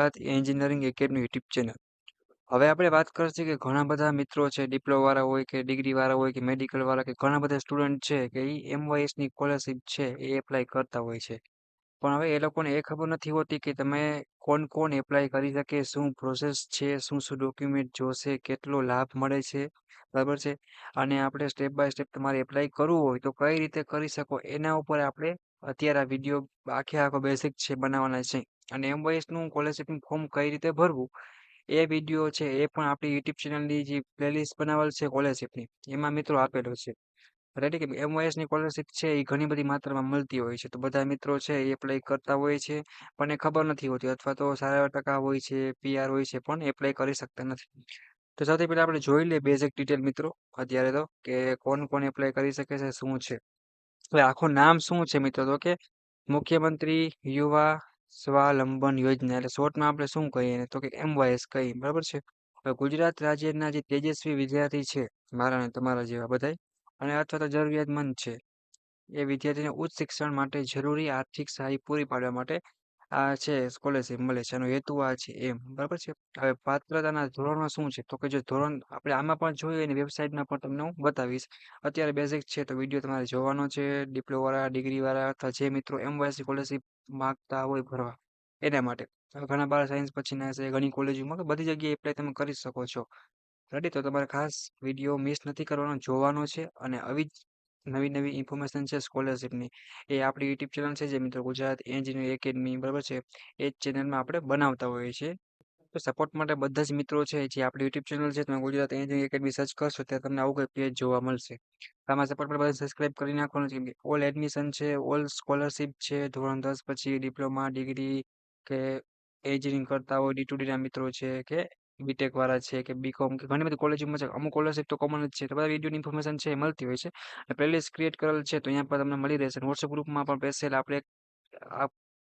Gujarat engineering academy YouTube channel. હવે આપણે વાત કરશે કે ઘણા બધા મિત્રો છે ડિપ્લોમા વાળા હોય કે ડિગ્રીવાળા હોય કે મેડિકલવાળા કે ઘણા બધા સ્ટુડન્ટ છે કે એ એમવાયએસ સ્કોલરશીપ સ્કોલરશિપ છે એ એપ્લાય કરતા હોય છે. પણ હવે એ લોકોને એ ખબર નથી હોતી કે તમે કોણ કોણ એપ્લાય કરી શકે, શું પ્રોસેસ છે, શું શું ડોક્યુમેન્ટ જોશે, કેટલો લાભ મળે છે, બરાબર છે? અને આપણે સ્ટેપ બાય સ્ટેપ તમારે એપ્લાય કરવું હોય તો કઈ રીતે કરી શકો? એના ઉપર આપણે અત્યારે આ વીડિયો આખે આખો બેસિક છે, બનાવવાના છે. અને એમવાયસનું સ્કોલરશિપનું ફોર્મ કઈ રીતે ભરવું, એ વીડિયો છે, એ પણ આપણી યુટ્યુબ ચેનલની જે પ્લેલિસ્ટ બનાવેલ છે સ્કોલરશિપની એમાં મિત્રો આપેલો છે. રેડી કે એમવાયસની સ્કોલરશિપ છે, એ ઘણી બધી માત્રામાં મળતી હોય છે. તો બધા મિત્રો છે, એ એપ્લાય કરતા હોય છે, પણ એ ખબર નથી હોતી, અથવા તો સારા ટકા હોય છે પીઆર હોય છે, પણ એપ્લાય કરી શકતા નથી. તો સૌથી પહેલાં આપણે જોઈ લઈએ બેઝિક ડિટેલ મિત્રો, અત્યારે તો, કે કોણ કોણ એપ્લાય કરી શકે છે, શું છે? હવે આખું નામ શું છે મિત્રો? તો કે મુખ્યમંત્રી, યુવા સ્વાવલંબન યોજના. એટલે શોર્ટમાં આપણે શું કહીએ તો કે એમવાયએસ કહીએ. બરાબર છે? ગુજરાત રાજ્યના જે તેજસ્વી વિદ્યાર્થી છે, મારા અને તમારા જેવા બધાય, અને અથવા તો જરૂરિયાતમંદ છે, એ વિદ્યાર્થીને ઉચ્ચ શિક્ષણ માટે જરૂરી આર્થિક સહાય પૂરી પાડવા માટે આ છે સ્કોલરશીપ મળે છે, એનો હેતુ આ છે એમ. બરાબર છે? હવે પાત્રતાના ધોરણો શું છે? તો કે જો ધોરણ આપણે આમાં પણ જોઈએ અને વેબસાઇટમાં પણ તમને હું બતાવીશ. અત્યારે બેઝિક છે તો વીડિયો તમારે જોવાનો છે ડિપ્લોવાળા ડિગ્રીવાળા અથવા જે મિત્રો એમવાયસી સ્કોલરશીપ માગતા હોય ભરવા એના માટે. ઘણા બાર સાયન્સ પછીના છે, ઘણી કોલેજોમાં બધી જગ્યાએ એપ્લાય તમે કરી શકો છો. રેડી તો તમારે ખાસ વીડિયો મિસ નથી કરવાનો, જોવાનો છે અને આવી જ નવી નવી ઇન્ફોર્મેશન છે સ્કોલરશિપની એ આપણી યુટ્યુબ ચેનલ છે જે મિત્રો ગુજરાત એન્જિનિયર એકેડમી બરાબર છે, એ જ ચેનલમાં આપણે બનાવતા હોઈએ છીએ. તો સપોર્ટ માટે બધા જ મિત્રો છે જે આપણી યુટ્યુબ ચેનલ છે, તમે ગુજરાત એન્જિનિયર એકેડમી સર્ચ કરશો ત્યાં તમને આવું કંઈ પેજ જોવા મળશે. આમાં સપોર્ટ માટે બધા સબસ્ક્રાઇબ કરી નાખવાનું છે કે ઓલ એડમિશન છે ઓલ સ્કોલરશિપ છે, ધોરણ દસ પછી ડિપ્લોમા ડિગ્રી કે એન્જિનિયરિંગ કરતા હોય ડી ટુ ડીના મિત્રો છે કે બીટેક વાળા છે કે બીકોમ કે ઘણી બધી કોલેજોમાં છે. અમુક કોલેજ તો કોમન જ છે. તો બધા વિડીયોની ઇન્ફોર્મેશન છે મળતી હોય છે. પ્લેલિસ્ટ ક્રિએટ કરેલ છે તો અહીંયા પર તમને મળી રહેશે. વોટ્સએપ ગ્રુપમાં પણ બેસેલ આપણે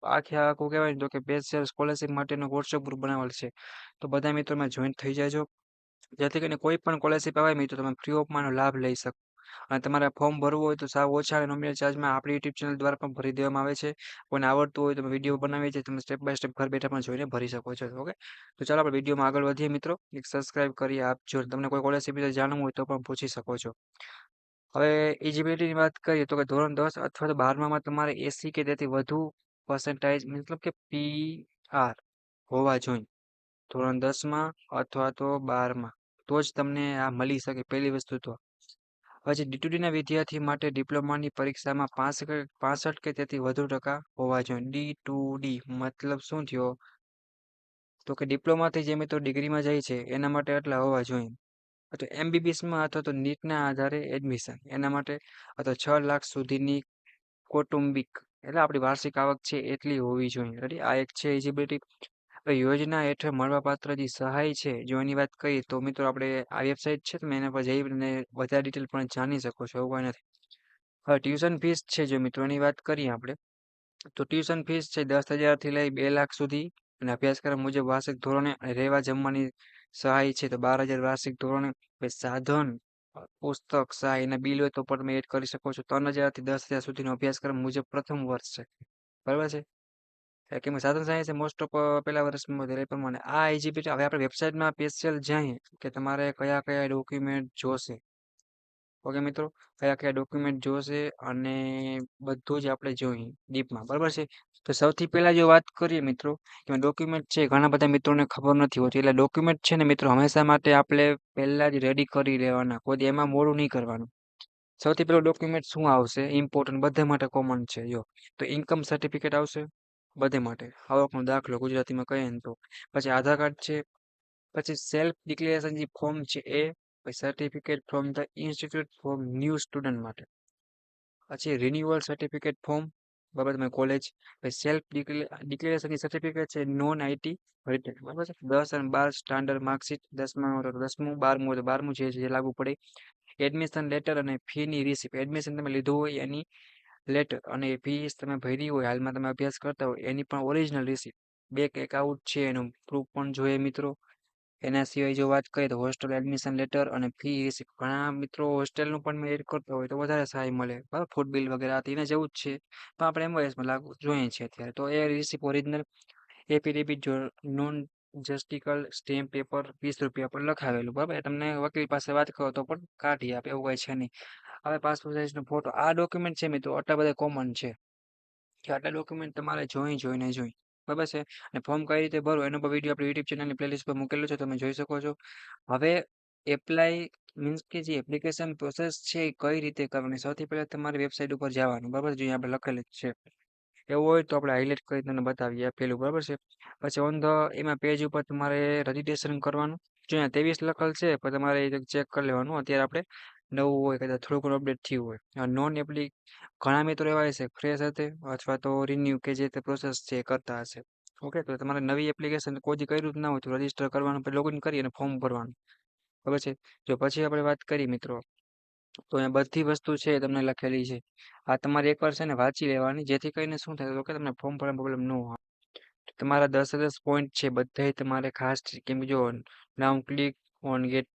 આખે આખું કહેવાય તો કે સ્પેશિયલ સ્કોલરશિપ માટેનો વોટ્સએપ ગ્રુપ બનાવેલ છે. તો બધા મિત્રોમાં જોઈન્ટ થઈ જાજો. જેથી કરીને કોઈ પણ સ્કોલરશિપ આવે મિત્રો, તમે ફ્રી ઓફમાંનો લાભ લઈ શકો. અને તમારે ફોર્મ ભરવું હોય તો સાવ ઓછા નોમિનલ ચાર્જમાં આપણી યુટ્યુબ ચેનલ દ્વારા પણ ભરી દેવામાં આવે છે. કોઈને આવડતું હોય તમે વીડિયો બનાવીએ છીએ, તમે સ્ટેપ બાય સ્ટેપ ઘર બેઠા પણ જોઈને ભરી શકો છો. ઓકે તો ચાલો આપણે વિડીયોમાં આગળ વધીએ મિત્રો. એક સબસ્ક્રાઇબ કરી આપજો તમને કોઈ કોલેજ વિશે જાણવું હોય તો પણ પૂછી શકો છો. હવે એલિજિબિલિટીની વાત કરીએ તો કે ધોરણ દસ અથવા તો બારમામાં તમારે એસી કે તેથી વધુ પર્સન્ટાઇજ મતલબ કે પી આર હોવા જોઈએ. ધોરણ દસમાં અથવા તો બારમાં. તો જ તમને આ મળી શકે પહેલી વસ્તુ તો. પછી ડીટુડીના વિદ્યાર્થી માટે ડિપ્લોમાની પરીક્ષામાં પાસઠ કે તેથી વધુ ટકા હોવા જોઈએ. ડી ટુ ડી મતલબ શું થયો? તો કે ડિપ્લોમાથી જે મિત્રો ડિગ્રીમાં જાય છે, એના માટે એટલા હોવા જોઈએ. અથવા એમબીબીએસમાં અથવા તો નીટના આધારે એડમિશન, એના માટે અથવા છ લાખ સુધીની કૌટુંબિક, એટલે આપણી વાર્ષિક આવક છે એટલી હોવી જોઈએ. આ એક છે એલિજિબિલિટી યોજના હેઠળ મળવાપાત્ર જે સહાય છે, જો એની વાત કરીએ તો મિત્રો આપણે આ વેબસાઇટ છે, તમે એના પર જઈને વધારે ડિટેલ પણ જાણી શકો છો, એવું નથી. હવે ટ્યુશન ફીસ છે, જો મિત્રો એની વાત કરીએ આપણે, તો ટ્યુશન ફીસ છે દસ હજારથી લઈ બે લાખ સુધી અને અભ્યાસક્રમ મુજબ વાર્ષિક ધોરણે અને રહેવા જમવાની સહાય છે, તો બાર હજાર વાર્ષિક ધોરણે સાધન, પુસ્તક, સહાય એના બિલ હોય તો પણ તમે એડ કરી શકો છો. ત્રણ હજારથી દસ હજાર સુધીનો અભ્યાસક્રમ મુજબ પ્રથમ વર્ષ છે. બરાબર છે? કેમ સાધન સાયન્સ મોસ્ટ ઓફ પહેલા વર્ષમાં એ પ્રમાણે. આ એજીપી હવે આપણે વેબસાઇટમાં સ્પેશિયલ જઈએ કે તમારે કયા કયા ડોક્યુમેન્ટ જોશે. ઓકે મિત્રો? કયા કયા ડોક્યુમેન્ટ જોશે અને બધું જ આપણે જોઈએ ડીપમાં બરાબર છે? તો સૌથી પહેલાં જો વાત કરીએ મિત્રો કે ડોક્યુમેન્ટ છે, ઘણા બધા મિત્રોને ખબર નથી હોતી. એટલે ડોક્યુમેન્ટ છે ને મિત્રો, હંમેશા માટે આપણે પહેલાં જ રેડી કરી લેવાના. કોઈ એમાં મોડું નહીં કરવાનું. સૌથી પહેલું ડોક્યુમેન્ટ શું આવશે? ઇમ્પોર્ટન્ટ બધા માટે કોમન છે. જો. તો ઇન્કમ સર્ટિફિકેટ આવશે. બધે માટે. આવકનો દાખલો ગુજરાતીમાં કહીએ ને તો. પછી આધાર કાર્ડ છે, પછી સેલ્ફ ડિક્લેરેશન જે ફોર્મ છે એ, પછી certificate from the institute for new student માટે. પછી રિન્યુઅલ સર્ટિફિકેટ ફોર્મ બરાબર, તમે કોલેજ પછી સેલ્ફ ડિક્લેરેશનની સર્ટિફિકેટ છે નોન આઈટી રિટર્ન બરાબર છે? દસ અને બાર સ્ટાન્ડર્ડ માર્કશીટ દસમા દસમું, બારમું તો બારમું છે, જે લાગુ પડે. એડમિશન લેટર અને ફીની રિસિપ્ટ એડમિશન તમે લીધું હોય એની લેટર અને ફીસ તમે ભરી હોય, હાલમાં તમે અભ્યાસ કરતા હોય, એની પણ ઓરિજિનલ રિસીપ્ટ બેંક એકાઉન્ટ છે એનું પ્રૂફ પણ જોઈએ મિત્રો. એના સિવાય જો વાત કરીએ તો હોસ્ટેલ એડમિશન લેટર અને ફી રિસીપ્ટ ઘણા મિત્રો હોસ્ટેલનું પણ મેં એડ કરતો હોય તો વધારે સહાય મળે. બરાબર? ફૂડ બિલ વગેરે એને જેવું જ છે. પણ આપણે એમઓએસમાં લાગુ જોઈએ છીએ અત્યારે. તો એ રિસીપ ઓરિજિનલ એફિડેવિટ જો નોન જસ્ટિકલ સ્ટેમ્પ પેપર વીસ રૂપિયા પર લખાવેલું, બરાબર? તમને વકીલ પાસે વાત કરો તો પણ કાઢી આપે, એવું કંઈ છે નહીં. હવે પાસપોર્ટ સાઇઝનો ફોટો આ ડોક્યુમેન્ટ છે મિત્રો, આટલા બધા કોમન છે. કે આટલા ડોક્યુમેન્ટ તમારે જોઈ જોઈને જોઈ. બરાબર છે? અને ફોર્મ કઈ રીતે ભરો, એનો પણ વીડિયો આપણે યુટ્યુબ ચેનલની પ્લેલિસ્ટ પર મૂકેલો છે, તમે જોઈ શકો છો. હવે એપ્લાય મીન્સ કે જે એપ્લિકેશન પ્રોસેસ છે એ કઈ રીતે કરવાની? સૌથી પહેલાં તમારી વેબસાઇટ ઉપર જવાનું, બરાબર? જે આપણે લખેલું છે. એવું હોય તો આપણે હાઇલાઇટ કરી તમને બતાવીએ પેલું બરાબર છે? પછી ઓન ધ એમાં પેજ ઉપર તમારે રજીસ્ટ્રેશન કરવાનું. જો અહીંયા ત્રેવીસ લખેલ છે, પણ તમારે ચેક કરી લેવાનું. અત્યારે આપણે નવું હોય, કદાચ થોડું ઘણું અપડેટ થયું હોય. નોન એપ્લિક ઘણા મિત્રો એવા હશે ફ્રેશ હશે અથવા તો રિન્યૂ કે જે તે પ્રોસેસ છે કરતા હશે. ઓકે તો તમારે નવી એપ્લિકેશન કોઈ કર્યું જ ના હોય તો રજિસ્ટર કરવાનું, પછી લોગિન કરી અને ફોર્મ ભરવાનું. બરાબર છે? જો પછી આપણે વાત કરી મિત્રો, તો અહીંયા બધી વસ્તુ છે તમને લખેલી છે. આ તમારે એકવાર છે ને વાંચી લેવાની, જેથી કરીને શું થાય, તો કે તમને ફોર્મ ભરવામાં પ્રોબ્લેમ ન હોય. તમારા દસ દસ પોઈન્ટ છે બધા તમારે ખાસ, કેમ કે જો નામ ક્લિક ઓન ગેટ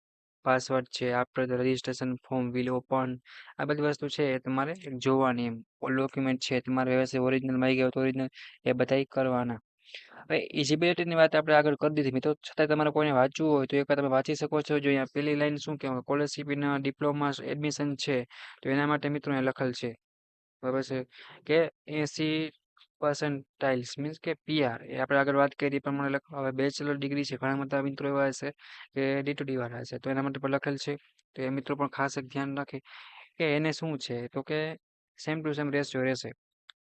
પાસવર્ડ છે the registration form will open આ બધી વસ્તુ છે એ તમારે જોવાની એમ. ડોક્યુમેન્ટ છે, તમારે વ્યવસ્થિત ઓરિજિનલ મળી ગયો તો ઓરિજિનલ એ બધા કરવાના. હવે ઇઝિબિલિટીની વાત આપણે આગળ કરી દીધી મિત્રો. છતાં તમારે કોઈને વાંચવું હોય તો એક તમે વાંચી શકો છો. જો અહીંયા પહેલી લાઈન શું કહેવાય? કોલેજશીપના ડિપ્લોમા એડમિશન છે, તો એના માટે મિત્રો લખેલ છે. બરાબર છે? કે એસી પર્સન્ટાઇલ્સ મીન્સ કે પીઆર એ આપણે આગળ વાત કરી પ્રમાણે લખ હવે બેચલર ડિગ્રી છે. ઘણા બધા મિત્રો એવા હશે કે ડીટુડી વાળા છે તો એના માટે પણ લખેલ છે. તો એ મિત્રો પણ ખાસ ધ્યાન રાખે કે એને શું છે? તો કે સેમ ટુ સેમ રેશિયો રહેશે.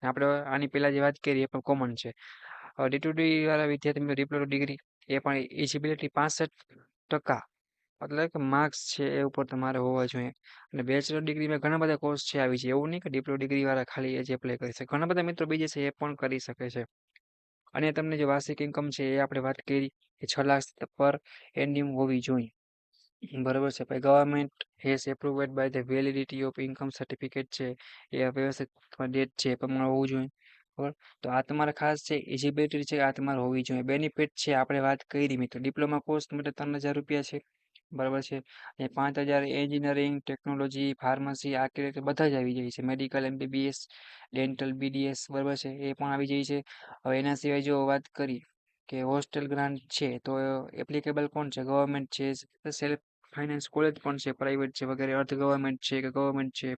આપણે આની પહેલાં જે વાત કરી એ પણ કોમન છે. ડી વાળા વિદ્યાર્થી મિત્રો ડિપ્લોમા ડિગ્રી એ પણ ઇજિબિલિટી પાસઠ ટકા એટલે કે માર્ક્સ છે એ ઉપર તમારે હોવા જોઈએ. અને બેચલર ડિગ્રીમાં ઘણા બધા કોર્સ છે આવી છે. એવું નહીં કે ડિપ્લો ડિગ્રીવાળા ખાલી એ જ એપ્લાય કરી શકે. ઘણા બધા મિત્રો બીજે છે એ પણ કરી શકે છે. અને તમને જે વાર્ષિક ઇન્કમ છે એ આપણે વાત કરી એ છ લાખ પર એન્ડિંગ હોવી જોઈએ. બરાબર છે. પછી government has approved by the validity of income certificate છે. એ વ્યવસ્થિત ડેટ છે એ પ્રમાણે હોવું જોઈએ. બરાબર? તો આ તમારે ખાસ છે એલિજિબિલિટી છે આ તમારે હોવી જોઈએ. બેનિફિટ છે, આપણે વાત કરી મિત્રો. ડિપ્લોમા કોર્સ માટે ત્રણ હજાર રૂપિયા છે. બરાબર છે. એ પાંચ હજાર એન્જિનિયરિંગ, ટેકનોલોજી, ફાર્મસી આર્કિટેક્ટ બધા જ આવી જાય છે. મેડિકલ, એમબીબીએસ, ડેન્ટલ, બીડીએસ બરાબર છે, એ પણ આવી જાય છે. હવે એના સિવાય જો વાત કરી કે હોસ્ટેલ ગ્રાન્ટ છે, તો એપ્લિકેબલ કોણ છે? ગવર્મેન્ટ છે, સેલ્ફ ફાઇનાન્સ કોલેજ પણ છે, પ્રાઇવેટ છે વગેરે અર્ધ ગવર્મેન્ટ છે કે ગવર્મેન્ટ છે,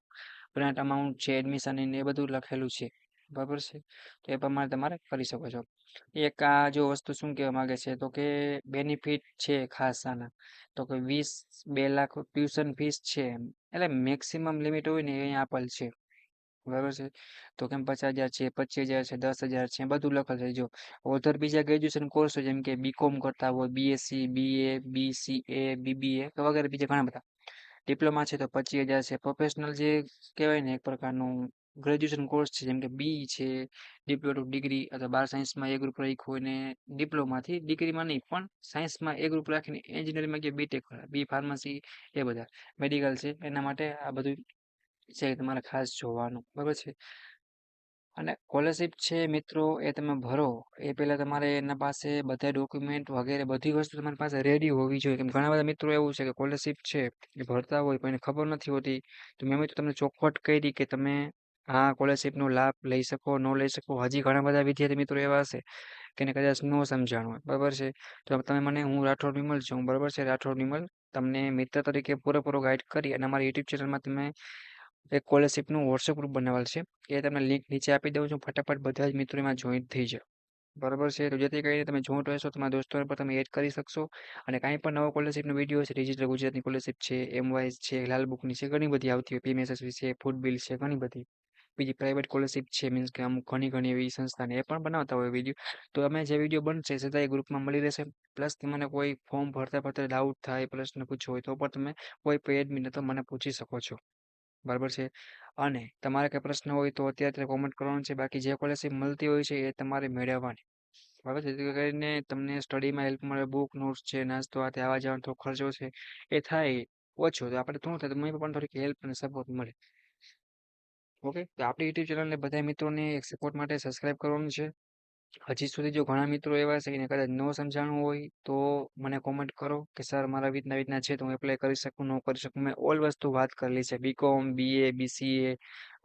ગ્રાન્ટ અમાઉન્ટ છે, એડમિશન એ બધું લખેલું છે. બરાબર છે. તો એ પ્રમાણે તમારે કરી શકો છો. એક આ જો વસ્તુ શું કહેવા માંગે છે? તો કે બેનિફિટ છે ખાસ આના. તો કે વીસ, બે લાખ ટ્યુશન ફીસ છે એટલે મેક્સિમમ લિમિટ હોય ને એ આપેલ છે. બરાબર છે? તો કેમ પચાસ હજાર છે પચીસ હજાર છે, દસ હજાર છે બધું લખેલ છે. જો ઓધર બીજા ગ્રેજ્યુએશન કોર્સ જેમ કે બીકોમ કરતા હોય બીએસસી બીએ બીસીએ બીબીએ વગેરે બીજા ઘણા બધા. ડિપ્લોમા છે તો પચીસ હજાર છે. પ્રોફેશનલ જે કહેવાય ને એક પ્રકારનું ગ્રેજ્યુએશન કોર્સ છે, જેમ કે બી છે ડિપ્લોમા ડિગ્રી અથવા બાર સાયન્સમાં એ ગ્રુપ રાખ્યું હોય ને ડિપ્લોમાથી, ડિગ્રીમાં નહીં, પણ સાયન્સમાં એ ગ્રુપ રાખીને એન્જિનિયરિંગમાં કે બીટેક બી ફાર્મસી એ બધા. મેડિકલ છે, એના માટે આ બધું છે, તમારે ખાસ જોવાનું. બરાબર છે? અને સ્કોલરશિપ છે, મિત્રો, એ તમે ભરો. એ પહેલાં તમારે એના પાસે બધા ડોક્યુમેન્ટ વગેરે બધી વસ્તુ તમારી પાસે રેડી હોવી જોઈએ. કેમ ઘણા બધા મિત્રો એવું છે કે સ્કોલરશિપ છે, એ ભરતા હોય, પણ એને ખબર નથી હોતી. તો મેં મિત્રો તમને ચોખવટ કરી કે તમે આ સ્કોલરશિપનો લાભ લઈ શકો, ન લઈ શકો, હજી ઘણા બધા વિદ્યાર્થી મિત્રો એવા હશે કે કદાચ ન સમજાણું હોય. બરાબર છે? તો તમે મને, હું રાઠોડ વિમલ છું, બરાબર છે? રાઠોડ વિમલ, તમને મિત્ર તરીકે પૂરેપૂરો ગાઈડ કરી અને અમારી યુટ્યુબ ચેનલમાં તમે એક સ્કોલરશિપનું વોટ્સએપ ગ્રુપ બનાવેલ છે. એ તમને લિંક નીચે આપી દઉં છું. ફટાફટ બધા જ મિત્રો એમાં જોઈન્ટ થઈ જાઓ. બરાબર છે? તો જેથી કરીને તમે જોઈન્ટ રહેશો તમારા દોસ્તો પર તમે એડ કરી શકશો અને કાંઈ પણ નવો સ્કોલરશિપનો વીડિયો છે ડિજિટલ ગુજરાતની સ્કોલરશિપ છે એમવાયસ છે, લાલ બુકની છે, ઘણી બધી આવતી હોય પીએમએસએસ છે ફૂડ બિલ છે, ઘણી બધી. બીજી પ્રાઇવેટ સ્કોલરશિપ છે મીન્સ કે અમુક ઘણી ઘણી એવી સંસ્થાને એ પણ બનાવતા હોય વીડિયો તો અમે જે વીડિયો બનશે સીધા એ ગ્રુપમાં મળી રહેશે. પ્લસ તમને કોઈ ફોર્મ ભરતા ભરતા ડાઉટ થાય, પ્રશ્ન પૂછવું હોય તો પણ તમે કોઈ પણ એડમિન તો મને પૂછી શકો છો. બરાબર છે? અને તમારે કંઈ પ્રશ્ન હોય તો અત્યારે કોમેન્ટ કરવાનો છે. બાકી જે સ્કોલરશિપ મળતી હોય છે એ તમારે મેળવવાની. બરાબર છે? જેથી કરીને તમને સ્ટડીમાં હેલ્પ મળે બુક નોટ્સ છે, નાસ્તો આ આવા જવાનો થોડો ખર્ચો છે, એ થાય ઓછો. તો આપણે શું થાય તો મને પણ થોડીક હેલ્પ અને સપોર્ટ મળે. ઓકે તો આપણી યુટ્યુબ ચેનલને બધા મિત્રોને એક સપોર્ટ માટે સબસ્ક્રાઇબ કરવાનું છે. હજી સુધી જો ઘણા મિત્રો એવા છે કે કદાચ ન સમજાણું હોય, તો મને કોમેન્ટ કરો કે સર મારા રીતના રીતના છે તો હું એપ્લાય કરી શકું, ન કરી શકું. મેં ઓલ વસ્તુ વાત કરેલી છે. બીકોમ બીએ બીસીએ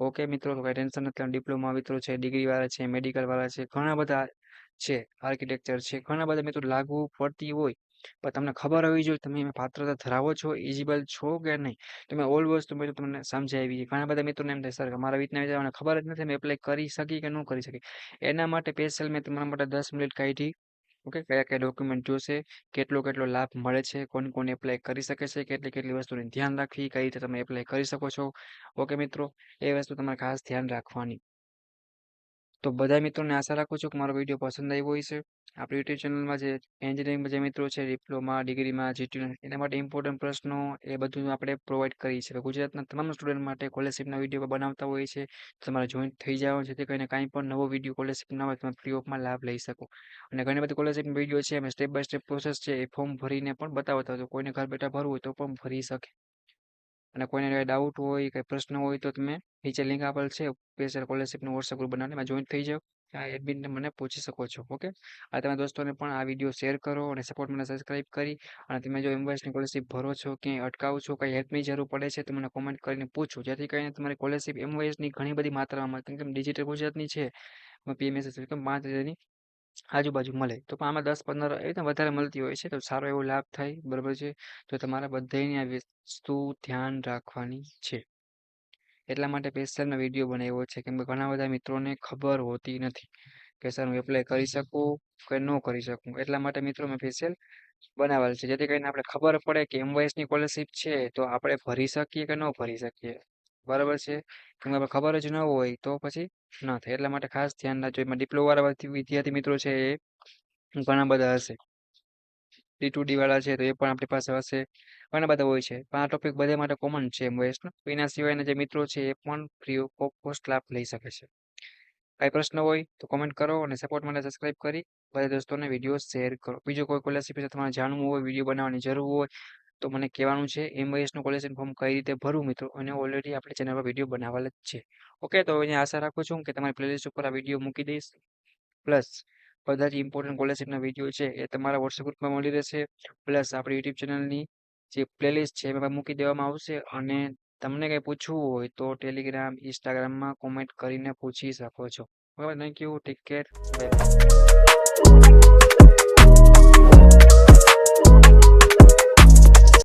ઓકે મિત્રો, તો કાંઈ ટેન્શન નથી ડિપ્લોમા મિત્રો છે ડિગ્રીવાળા છે મેડિકલવાળા છે, ઘણા બધા છે આર્કિટેક્ચર છે. ઘણા બધા મિત્રો લાગુ પડતી હોય પણ તમને ખબર હોવી જોઈએ, તમે એમાં પાત્રતા ધરાવો છો એલિજિબલ છો કે નહીં? તમે ઓલ વસ્તુ મિત્રો તમને સમજાવી ઘણા બધા મિત્રોને એમ થાય, સર મારા રીતના વિચારવાને ખબર જ નથી, મેં એપ્લાય કરી શકી કે ન કરી શકી? એના માટે સ્પેશિયલ મેં તમારા માટે દસ મિનિટ કાઢી. ઓકે કયા કયા ડોક્યુમેન્ટ જોશે, કેટલો કેટલો લાભ મળે છે, કોણ કોણ એપ્લાય કરી શકે છે, કેટલી કેટલી વસ્તુની ધ્યાન રાખવી કઈ રીતે તમે એપ્લાય કરી શકો છો? ઓકે મિત્રો, એ વસ્તુ તમારે ખાસ ધ્યાન રાખવાની. તો બધા મિત્રોને આશા રાખું છું કે મારો વીડિયો પસંદ આવ્યો હશે. આપણી યુટ્યુબ ચેનલમાં જે એન્જિનિયરિંગમાં જે મિત્રો છે ડિપ્લોમા ડિગ્રીમાં જીટી એના માટે ઇમ્પોર્ટન્ટ પ્રશ્નો એ બધું આપણે પ્રોવાઈડ કરીએ છીએ. ગુજરાતના તમામ સ્ટુડન્ટ માટે સ્કોલરશિપના વીડિયો બનાવતા હોઈએ છીએ. તમારે જોઈન્ટ થઈ જાઓ, જેથી કરીને કાંઈ પણ નવો વીડિયો સ્કોલરશિપ ના હોય તમે ફ્રી ઓફમાં લાભ લઈ શકો. અને ઘણી બધી સ્કોલરશિપના વીડિયો છે, અમે સ્ટેપ બાય સ્ટેપ પ્રોસેસ છે, એ ફોર્મ ભરીને પણ બતાવતા હોય કોઈને ઘર બેઠા ભરવું હોય તો પણ ભરી શકે. અને કોઈને કંઈ ડાઉટ હોય, કંઈ પ્રશ્ન હોય તો તમે નીચે લિંક આપેલ છે પીએસએલ સ્કોલરશિપનું વોટ્સએપ ગ્રુપ બનાવીને એમાં જોઈન થઈ જાઓ. આ એડમિનને મને પૂછી શકો છો ઓકે આ તમે દોસ્તોને પણ આ વીડિયો શેર કરો અને સપોર્ટ મને સબસ્ક્રાઇબ કરી અને તમે જો એમ્બોયસની સ્કોલરશિપ ભરો છો, ક્યાંય અટકાવો છો, કંઈ હેલ્પની જરૂર પડે છે તો મને કોમેન્ટ કરીને પૂછો. જેથી કરીને તમારી સ્કોલરશિપ એમઓએસની ઘણી બધી માત્રામાં કેમ કે ડિજિટલ ગુજરાતની છે પીએમએસ પાંચ હજારની આજુબાજુ મળે. તો પણ આમાં દસ પંદર એવી રીતે વધારે મળતી હોય છે. તો સારો એવો લાભ થાય બરાબર છે? તો તમારા બધાની આ વસ્તુ ધ્યાન રાખવાની છે. એટલા માટે પેશલનો વીડિયો બનાવ્યો છે કેમ કે ઘણા બધા મિત્રોને ખબર હોતી નથી કે સર હું એપ્લાય કરી શકું કે ન કરી શકું. એટલા માટે મિત્રો મેં સ્પેશિયલ બનાવેલ છે. જેથી કરીને આપણે ખબર પડે કે એમવાયસની સ્કોલરશીપ છે તો આપણે ભરી શકીએ કે ન ભરી શકીએ. બરાબર છે. કેમ કે ખબર જ ન હોય તો પછી ન થાય. એટલા માટે ખાસ ધ્યાન રાખજો. એમાં ડિપ્લોવાળા વિદ્યાર્થી મિત્રો છે એ ઘણા બધા હશે. ડી ટુ ડી વાળા છે તો એ પણ આપણી પાસે હશે. ઘણા બધા હોય છે. પણ આ ટોપિક બધા માટે કોમન છે એમવાયસનો એના સિવાયના જે મિત્રો છે એ પણ ફ્રી ઓફ કોસ્ટ લાભ લઈ શકે છે. કાંઈ પ્રશ્ન હોય તો કોમેન્ટ કરો અને સપોર્ટ માટે સબસ્ક્રાઇબ કરી. બધા દોસ્તોને વીડિયો શેર કરો. બીજું કોઈ સ્કોલરશિપ વિશે તમારે જાણવું હોય વીડિયો બનાવવાની જરૂર હોય તો મને કહેવાનું છે એમવાયસનું કોલેશન ફોર્મ કઈ રીતે ભરવું મિત્રો? અને ઓલરેડી આપણે ચેનલ પર વીડિયો બનાવેલ જ છે. ઓકે તો હવે આશા રાખું છું કે તમારી પ્લેલિસ્ટ ઉપર આ વીડિયો મૂકી દઈશ. પ્લસ બધા જ ઇમ્પોર્ટન્ટ સ્કોલરશિપના વીડિયો છે એ તમારા વોટ્સએપ ગ્રુપમાં મળી રહેશે. પ્લસ આપણી યુટ્યુબ ચેનલની જે પ્લેલિસ્ટ છે એમાં મૂકી દેવામાં આવશે. અને તમને કંઈ પૂછવું હોય તો ટેલિગ્રામ ઇન્સ્ટાગ્રામમાં કોમેન્ટ કરીને પૂછી શકો છો. બરાબર thank you take care bye